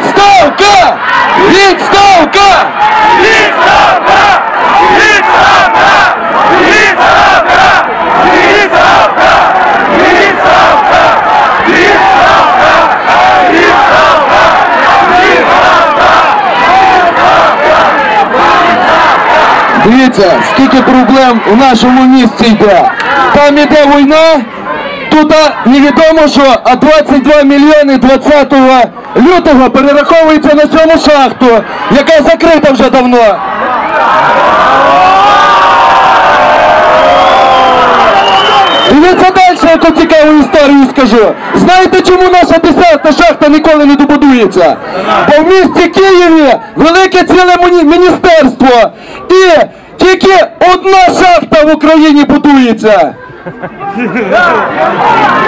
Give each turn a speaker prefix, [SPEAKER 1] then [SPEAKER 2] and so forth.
[SPEAKER 1] Відставка! Відставка! Відставка! Дивіться, скільки проблем у нашому місті йде. Там іде війна, тут невідомо що, а 22 мільйони 20 лютого перераховується на цьому шахту, яка закрита вже давно. Дивіться далі, яку цікаву історію скажу. Знаєте, чому наша 10 шахта ніколи не добудується? Бо в місті Києві велике ціле міністерство. І тільки одна шахта в Україні будується. 야!